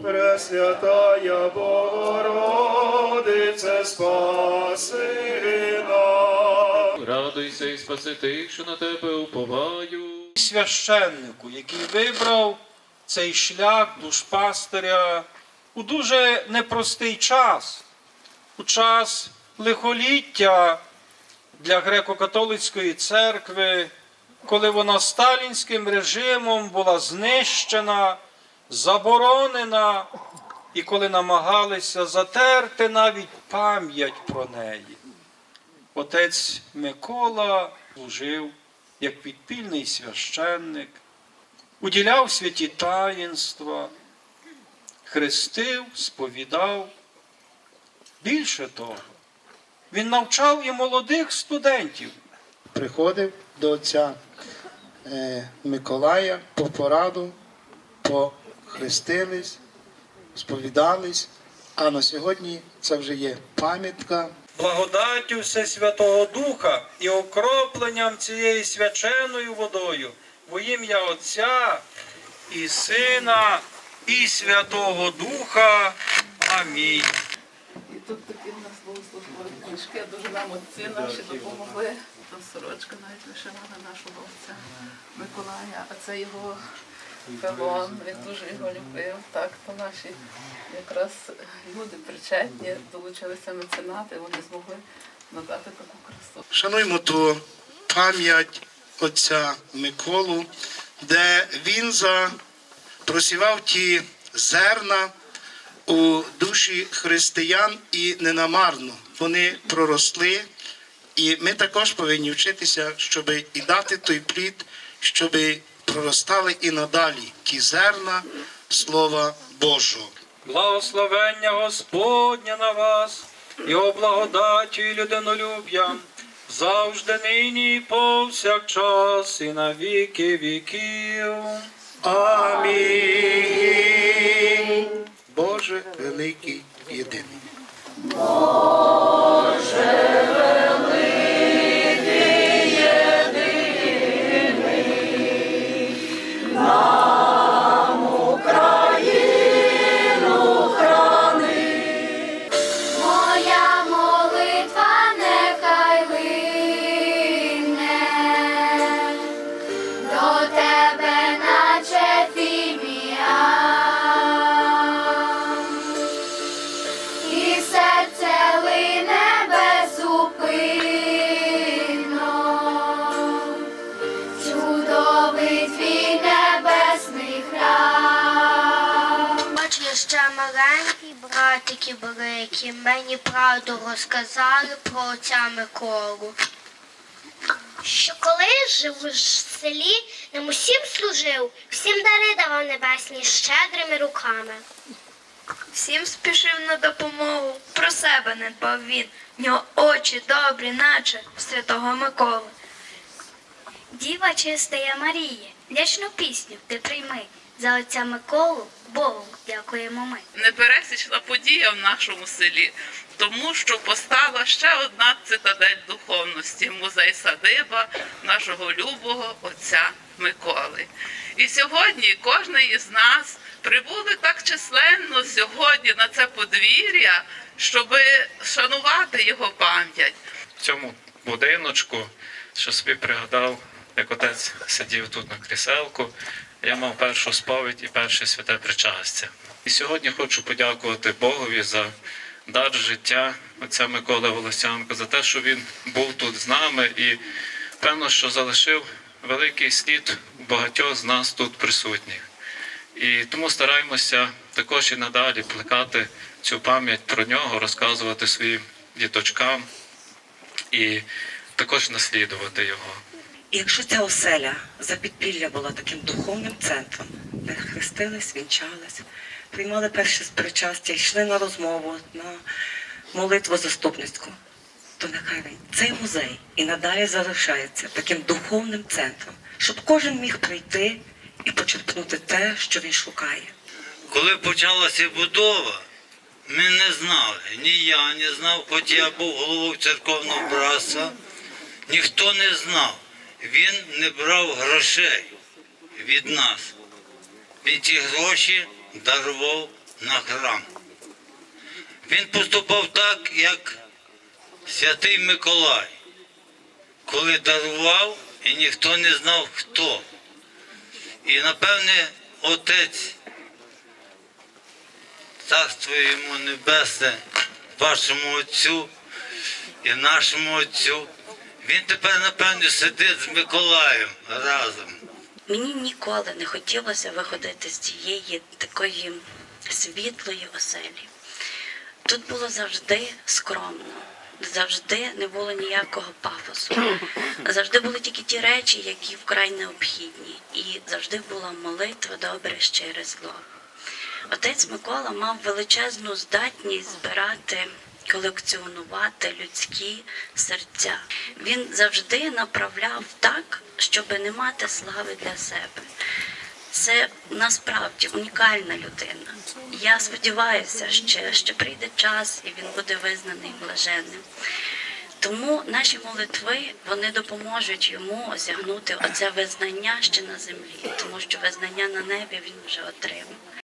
Пресвятая Богородице, спаси нас. Радуйся і спаси тих, що на тебе уповаю. священнику, який вибрав цей шлях душпастиря у дуже непростий час, у час лихоліття для греко-католицької церкви, коли вона сталінським режимом була знищена, заборонена, і коли намагалися затерти навіть пам'ять про неї. Отець Микола служив як підпільний священник, уділяв святі таїнства, хрестив, сповідав. Більше того, він навчав і молодих студентів. приходив до отця е, Миколая по пораду, похрестились, сповідались, а на сьогодні це вже є пам'ятка. Благодаттю Всесвятого Духа і окропленням цією свяченою водою во ім'я Отця і Сина і Святого Духа. Амінь. І тут такі в нас були службові книжки, дуже нам отці наші допомогли. Там сорочка навіть вишивана нашого отця Миколая, а це його пелон, він дуже його любив. Так, то наші якраз люди причетні, долучилися меценати, вони змогли надати таку красу. Шануємо ту пам'ять отця Миколу, де він за просівав ті зерна у душі християн і ненамарно. Вони проросли. І ми також повинні вчитися, щоб і дати той плід, щоб проростали і надалі ті зерна Слова Божого. Благословення Господня на вас, Його благодаттю і людинолюб'ям, завжди нині і повсякчас і на віки віків. Амінь. Боже великий єдиний. Моя ще маленькі братики великі мені правду розказали про отця Миколу. Що коли жив в селі, нам усім служив, всім дари давав небесні щедрими руками. Всім спішив на допомогу, про себе не дбав він. В нього очі добрі, наче в святого Миколи. Діва чистая Марія, вдячну пісню ти прийми. За отця Миколу Богу дякуємо ми. непересічна подія в нашому селі, тому що постала ще одна цитадель духовності музей садиба нашого любого отця Миколи. І сьогодні кожен із нас прибули так численно сьогодні на це подвір'я, щоб шанувати його пам'ять. В цьому будиночку, що собі пригадав, як отець сидів тут на кріселку, я мав першу сповідь і перше святе причастя. І сьогодні хочу подякувати Богові за дар життя отця Миколи Волосянка, за те, що він був тут з нами і певно, що залишив великий слід багатьох з нас тут присутніх. І тому стараємося також і надалі плекати цю пам'ять про нього, розказувати своїм діточкам і також наслідувати його. І якщо ця оселя за підпілля була таким духовним центром, де хрестились, вінчались, приймали перше причастя, йшли на розмову, на молитву заступницьку, то нехай цей музей і надалі залишається таким духовним центром, щоб кожен міг прийти і почерпнути те, що він шукає. Коли почалася будова, ми не знали, ні я не знав, хоч я був головою церковного братства, ніхто не знав. Він не брав грошей від нас. Він ці гроші дарував на храм. Він поступав так, як святий Миколай, коли дарував і ніхто не знав хто. І напевне отець, царство йому небесне, вашому отцю і нашому отцю. Він тепер, напевне, сидить з Миколаєм разом. Мені ніколи не хотілося виходити з цієї такої світлої оселі. Тут було завжди скромно, завжди не було ніякого пафосу. Завжди були тільки ті речі, які вкрай необхідні, і завжди була молитва, добре, щире зло. Отець Микола мав величезну здатність збирати, колекціонувати людські серця. Він завжди направляв так, щоб не мати слави для себе. Це насправді унікальна людина. Я сподіваюся, ще, що прийде час і він буде визнаний блаженним. Тому наші молитви вони допоможуть йому осягнути оце визнання ще на землі, тому що визнання на небі він вже отримав.